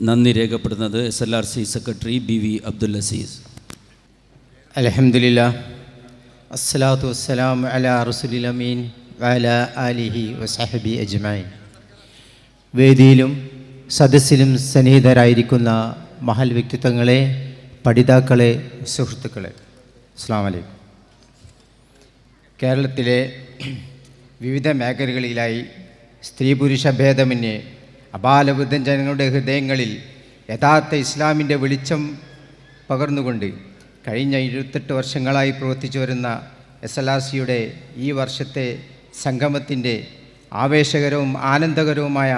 നന്ദി രേഖപ്പെടുന്നത് S L R C secretary B V Abdul Aziz. അലഹമില്ല അസ്സലാത്തു വസ്സലാം അല റസുലിൽ അമീൻ വഅല ആലിഹി വസഹബി അജ്മൈൻ വേദിയിലും സദസ്സിലും സന്നിഹിതരായിരിക്കുന്ന മഹൽ വ്യക്തിത്വങ്ങളെ പഠിതാക്കളെ സുഹൃത്തുക്കളെ അസ്സാം വലൈക്കും കേരളത്തിലെ വിവിധ മേഖലകളിലായി സ്ത്രീ പുരുഷ ഭേദമന്യേ അപാലബുദ്ധൻ ജനങ്ങളുടെ ഹൃദയങ്ങളിൽ യഥാർത്ഥ ഇസ്ലാമിന്റെ വെളിച്ചം പകർന്നുകൊണ്ട് കഴിഞ്ഞ ഇരുപത്തെട്ട് വർഷങ്ങളായി പ്രവർത്തിച്ചു വരുന്ന എസ് എൽ ആർ സിയുടെ ഈ വർഷത്തെ സംഗമത്തിന്റെ ആവേശകരവും ആനന്ദകരവുമായ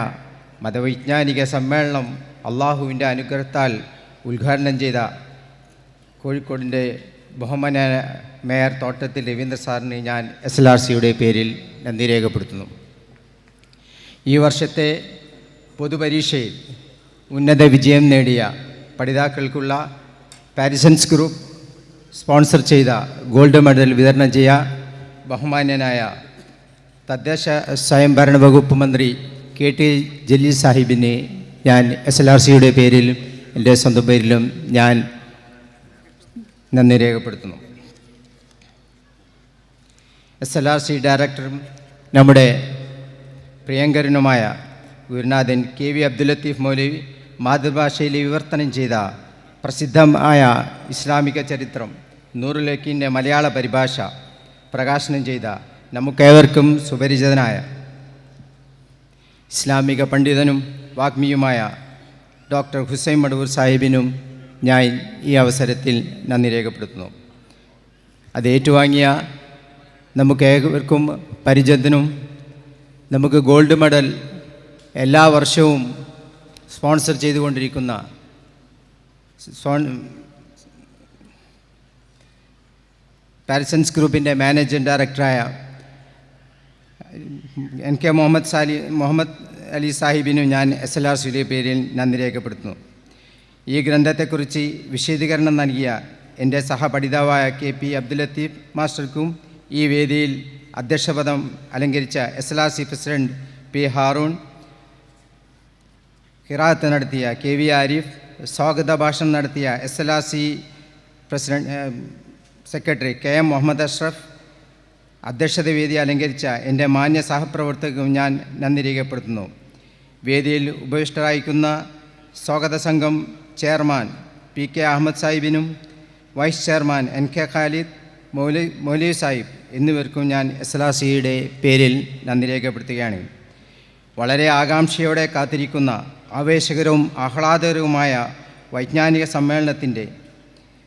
മതവൈജ്ഞാനിക സമ്മേളനം അള്ളാഹുവിന്റെ അനുഗ്രഹത്താൽ ഉദ്ഘാടനം ചെയ്ത കോഴിക്കോടിന്റെ ബഹുമാന മേയർ തോട്ടത്തിൽ രവീന്ദ്ര സാറിന് ഞാൻ എസ് എൽ ആർ സിയുടെ പേരിൽ നന്ദി രേഖപ്പെടുത്തുന്നു. ഈ വർഷത്തെ പൊതുപരീക്ഷയിൽ ഉന്നത വിജയം നേടിയ പഠിതാക്കൾക്കുള്ള പാരിസൻസ് ഗ്രൂപ്പ് സ്പോൺസർ ചെയ്ത ഗോൾഡ് മെഡൽ വിതരണം ചെയ്യാൻ ബഹുമാന്യനായ തദ്ദേശ സ്വയംഭരണ വകുപ്പ് മന്ത്രി കെ ടി ജലീൽ സാഹിബിനെ ഞാൻ എസ് എൽ ആർ സിയുടെ പേരിലും എന്റെ സ്വന്തം പേരിലും ഞാൻ നന്ദി രേഖപ്പെടുത്തുന്നു. എസ് എൽ ആർ സി ഡയറക്ടറും നമ്മുടെ പ്രിയങ്കരനുമായ ഗുരുനാഥൻ കെ വി അബ്ദുൽ ലത്തീഫ് മൗലവി മാതൃഭാഷയിൽ വിവർത്തനം ചെയ്ത പ്രസിദ്ധമായ ഇസ്ലാമിക ചരിത്രം നൂറുലേക്കിന്റെ മലയാള പരിഭാഷ പ്രകാശനം ചെയ്ത നമുക്കേവർക്കും സുപരിചിതനായ ഇസ്ലാമിക പണ്ഡിതനും വാഗ്മിയുമായ ഡോക്ടർ ഹുസൈൻ മടവൂർ സാഹിബിനും ഞാൻ ഈ അവസരത്തിൽ നന്ദി രേഖപ്പെടുത്തുന്നു. അത് ഏറ്റുവാങ്ങിയ നമുക്ക് ഏവർക്കും പരിചിതനും നമുക്ക് ഗോൾഡ് മെഡൽ എല്ലാ വർഷവും സ്പോൺസർ ചെയ്തുകൊണ്ടിരിക്കുന്ന സ്പോൺ പാരിസൺസ് ഗ്രൂപ്പിന്റെ മാനേജിംഗ് ഡയറക്ടറായ എൻ കെ മുഹമ്മദ് സാലി മുഹമ്മദ് അലി സാഹിബിനും ഞാൻ എസ് എൽ ആർ സുലിയ പേരിൽ നന്ദി രേഖപ്പെടുത്തുന്നു. ഈ ഗ്രന്ഥത്തെക്കുറിച്ച് വിശദീകരണം നൽകിയ എന്റെ സഹപഠിതാവായ കെ പി അബ്ദുൽ ലത്തീഫ് മാസ്റ്റർക്കും ഈ വേദിയിൽ അധ്യക്ഷപദം അലങ്കരിച്ച S L R C president P Haroon Hirath നടത്തിയ കെ വി ആരിഫ് സ്വാഗത ഭാഷണം നടത്തിയ S L R C president secretary K M Muhammad Ashraf അധ്യക്ഷത വേദി അലങ്കരിച്ച എന്റെ മാന്യ സഹപ്രവർത്തകരും ഞാൻ നന്ദി രേഖപ്പെടുത്തുന്നു. വേദിയിൽ ഉപവിഷ്ടരായിരിക്കുന്ന സ്വാഗത സംഘം chairman P K Ahmed സാഹിബിനും vice chairman N K Khalid മൗലി മൗലവി സാഹിബ് എന്നിവർക്കും ഞാൻ എസ് എൽ ആർ സിയുടെ പേരിൽ നന്ദി രേഖപ്പെടുത്തുകയാണ്. വളരെ ആകാംക്ഷയോടെ കാത്തിരിക്കുന്ന ആവേശകരവും ആഹ്ലാദകരവുമായ വൈജ്ഞാനിക സമ്മേളനത്തിന്റെ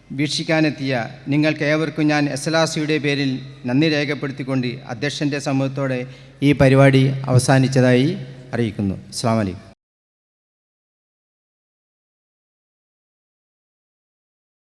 വീക്ഷിക്കാനെത്തിയ നിങ്ങൾക്കേവർക്കും ഞാൻ എസ് എൽ ആർ സിയുടെ പേരിൽ നന്ദി രേഖപ്പെടുത്തിക്കൊണ്ട് അധ്യക്ഷന്റെ സമൂഹത്തോടെ ഈ പരിപാടി അവസാനിച്ചതായി അറിയിക്കുന്നു. അസ്സാം വലൈക്കും